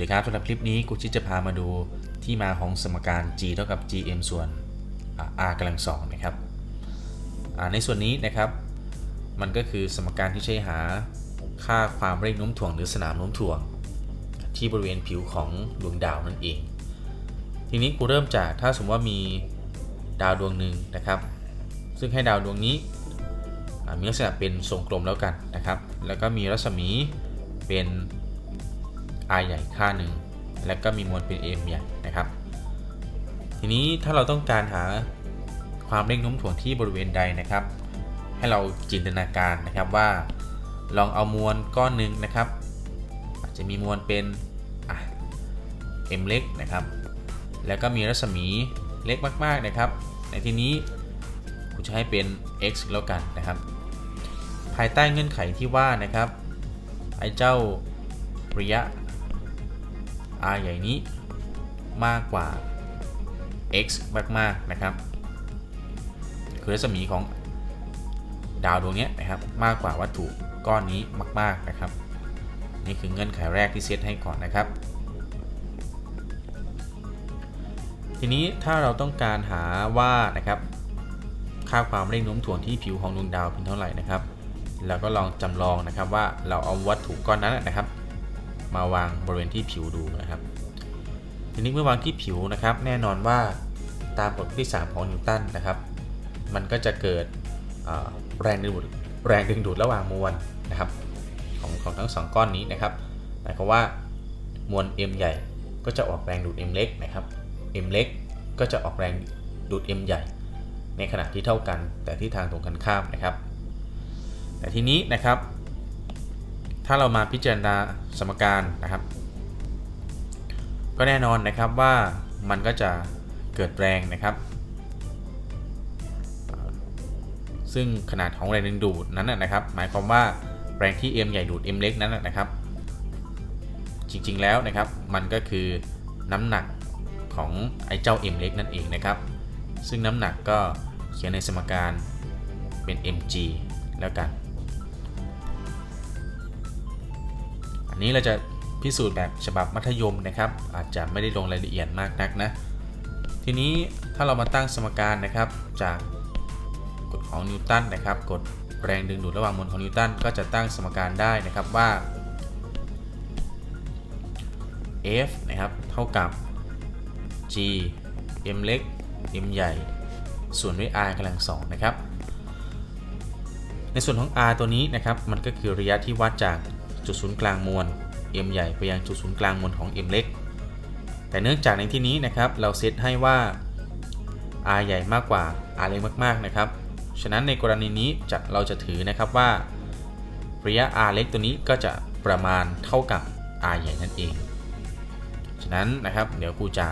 วัสดีครับสำหรับคลิปนี้กูชิจะพามาดูที่มาของสมการ g เท่ากับ gm ส่วน r กำลังสองนะครับในส่วนนี้นะครับ มันก็คือสมการที่ใช้หาค่าความเร่งโน้มถ่วงหรือสนามโน้มถ่วง ที่บริเวณผิวของดวงดาวนั่นเอง ทีนี้กูเริ่มจากถ้าสมมติว่ามีดาวดวงหนึ่งนะครับ ซึ่งให้ดาวดวงนี้มีลักษณะเป็นทรงกลมแล้วกันนะครับ แล้วก็มีรัศมีเป็น r ใหญ่ค่าหนึ่งแล้วก็มีมวลเป็น m ใหญ่นะครับ ทีนี้ถ้าเราต้องการหาความเร่งโน้มถ่วงที่บริเวณใดนะครับ ให้เราจินตนาการนะครับว่า ลองเอามวลก้อนหนึ่งนะครับ อาจจะมีมวลเป็นอะ m เล็กนะครับ แล้วก็มีรัศมีเล็กมาก ๆนะครับ ในที่นี้กูจะให้เป็น x แล้วกันนะครับ ภายใต้เงื่อนไขที่ว่านะครับไอ้เจ้าระยะ r ใหญ่นี้มากกว่า x มากๆนะครับ คือรัศมีของดาวดวงนี้นะครับมากกว่าวัตถุก้อนนี้มาก ๆนะครับ นี่คือเงื่อนไขแรกที่เซตให้ก่อนนะครับ ทีนี้ถ้าเราต้องการหาว่านะครับ ค่าความเร่งโน้มถ่วงที่ผิวของดวงดาวเป็นเท่าไหร่นะครับ แล้วก็ลองจำลองนะครับว่าเราเอาวัตถุก้อนนั้นนะครับ มาวางบริเวณที่ผิวดูนะครับ ทีนี้เมื่อวางที่ผิวนะครับ แน่นอนว่าตามกฎที่ 3 ของนิวตันนะครับ มันก็จะเกิดแรงดึงดูดแรงดึงดูดระหว่างมวลนะครับของของทั้งสองก้อนนี้นะครับหมายความว่ามวล M ใหญ่ก็จะออกแรงดูด M เล็กนะครับ M เล็กก็จะออกแรงดูด M ใหญ่ ในขณะที่เท่ากันแต่ที่ทางตรงกันข้ามนะครับ แต่ทีนี้นะครับ ถ้าเรามาพิจารณาสมการนะครับ ก็แน่นอนนะครับว่ามันก็จะเกิดแรงนะครับ ซึ่งขนาดของแรงดึงดูดนั้นนะครับ หมายความว่าแรงที่ M ใหญ่ดูด M เล็กนั้นนะครับ จริงๆแล้วนะครับ มันก็คือน้ำหนักของไอ้เจ้า M เล็กนั่นเองนะครับ ซึ่งน้ำหนักก็เขียนในสมการเป็น mg แล้วกันอัน นี้เราจะพิสูจน์แบบฉบับมัธยมนะครับ อาจจะไม่ได้ลงรายละเอียดมากนักนะ ทีนี้ถ้าเรามาตั้งสมการนะครับ จากกฎของนิวตันนะครับกฎแรงดึงดูดระหว่างมวลของนิวตันก็จะตั้งสมการได้นะครับว่า F นะครับเท่ากับ G M เล็ก M ใหญ่ ส่วนด้วย R กำลังสองนะครับ ในส่วนของ R ตัวนี้นะครับ มันก็คือระยะที่วัดจาก จุดศูนย์กลางมวล M ใหญ่ไปยังจุดศูนย์กลางมวลของ M เล็ก แต่เนื่องจากในที่นี้นะครับ เราเซตให้ว่า R ใหญ่มากกว่า R เล็กมากๆนะครับ ฉะนั้นในกรณีนี้จะเราจะถือนะครับว่าระยะ R เล็กตัวนี้ก็จะประมาณเท่ากับ R ใหญ่นั่นเอง ฉะนั้นนะครับเดี๋ยวครูจะ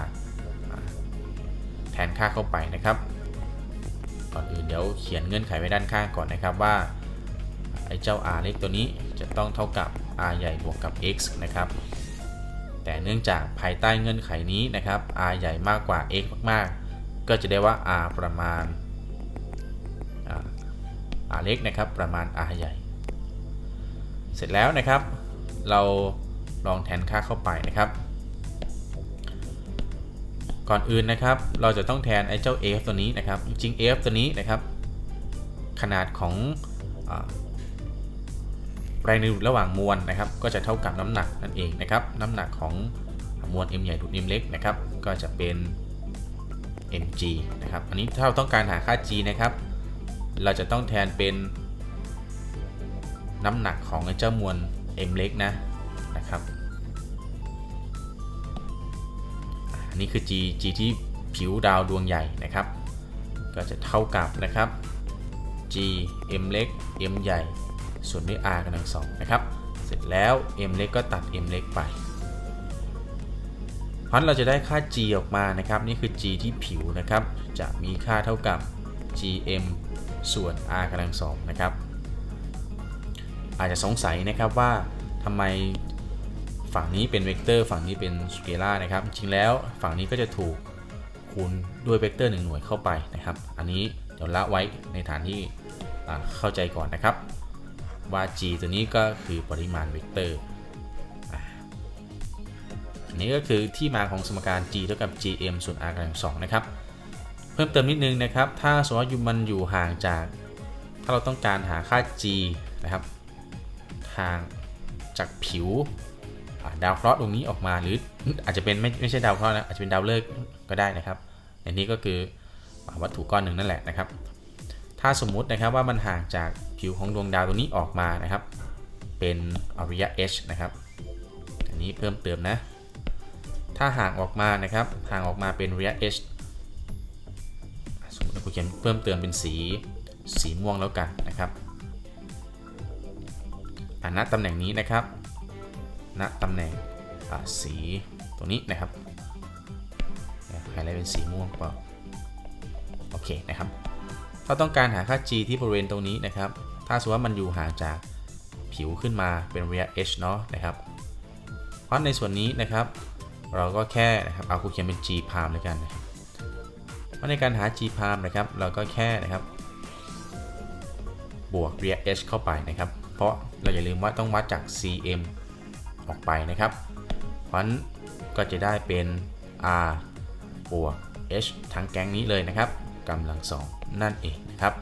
แทนค่าเข้าไปนะครับ ก่อนอื่นเดี๋ยวเขียนเงื่อนไขไว้ด้านข้างก่อนนะครับว่า ไอ้เจ้า r เล็กตัวนี้จะต้องเท่ากับ r ใหญ่บวกกับ x นะครับ แต่เนื่องจากภายใต้เงื่อนไขนี้นะครับ r ใหญ่มากกว่า x มากๆ ก็จะได้ว่า r ประมาณ r เล็กนะครับประมาณ r ใหญ่ เสร็จแล้วนะครับ เราลองแทนค่าเข้าไปนะครับก่อนอื่นนะครับ เราจะต้องแทนไอ้เจ้า f ตัวนี้นะครับ จริง f ตัวนี้นะครับ ขนาดของ แรงดึงดูดระหว่างมวลนะครับ ก็จะเท่ากับน้ำหนักนั่นเองนะครับ น้ำหนักของมวล m ใหญ่ดูด m เล็กนะครับ ก็จะเป็น mg นะครับ อันนี้ถ้าเราต้องการหาค่า g นะครับ เราจะต้องแทนเป็นน้ำหนักของเจ้ามวล m เล็กนะนะครับ อันนี้คือ g g ที่ผิวดาวดวงใหญ่นะครับ ก็จะเท่ากับนะครับ g m เล็ก m ใหญ่ ส่วนด้วย r กำลังสองนะครับ เสร็จแล้ว m เล็กก็ตัด m เล็กไปพราะเราจะได้ค่า g ออกมานะครับ นี่คือ g ที่ผิวนะครับ จะมีค่าเท่ากับ gm ส่วน r กำลังสองนะครับ อาจจะสงสัยนะครับว่าทำไมฝั่งนี้เป็นเวกเตอร์ฝั่งนี้เป็นสเกลานะครับ จริงแล้วฝั่งนี้ก็จะถูกคูณด้วยเวกเตอร์1หน่วยเข้าไปนะครับ อันนี้เดี๋ยวละไว้ในฐานที่เข้าใจก่อนนะครับ ว่า g ตัวนี้ก็คือปริมาณเวกเตอร์อันนี้ก็คือที่มาของสมการ g เท่ากับ gm ส่วน r กำลังสองนะครับ เพิ่มเติมนิดนึงนะครับ ถ้าสมมติว่ามันอยู่ห่างจาก ถ้าเราต้องการหาค่า g นะครับห่างจากผิวดาวเคราะห์ดวงนี้ออกมาหรืออาจจะเป็นไม่ไม่ใช่ดาวเคราะห์นะอาจจะเป็นดาวฤกษ์ก็ได้นะครับอันนี้ก็คือวัตถุก้อนหนึ่งนั่นแหละนะครับ ถ้าสมมุตินะครับว่ามันห่างจากผิวของดวงดาวตัวนี้ออกมานะครับ เป็นอริยะ h นะครับ อันนี้เพิ่มเติมนะ ถ้าห่างออกมานะครับ ห่างออกมาเป็นระยะ h สมมติเราเขียนเพิ่มเติมเป็นสีสีม่วงแล้วกันนะครับอ่าณตำแหน่งนี้นะครับ ณตำแหน่งสีตรงนี้นะครับไฮไลท์เป็นสีม่วงเปล่าโอเคนะครับ ถ้าต้องการหาค่า g ที่บริเวณตรงนี้นะครับ ถ้าสมมติว่ามันอยู่ห่างจากผิวขึ้นมาเป็นระยะ h เนาะนะครับเพราะในส่วนนี้นะครับ เราก็แค่นะครับเอาคูเขียนเป็น g prime เลยกันนะครับเพราะในการหา g prime นะครับ เราก็แค่นะครับ บวก real h เข้าไปนะครับ เพราะเราอย่าลืมว่าต้องวัดจาก cm ออกไปนะครับเพราะฉะนั้นก็จะได้เป็น r บวก h ทั้งแก๊งนี้เลยนะครับ กำลังสองนั่นเองนะครับ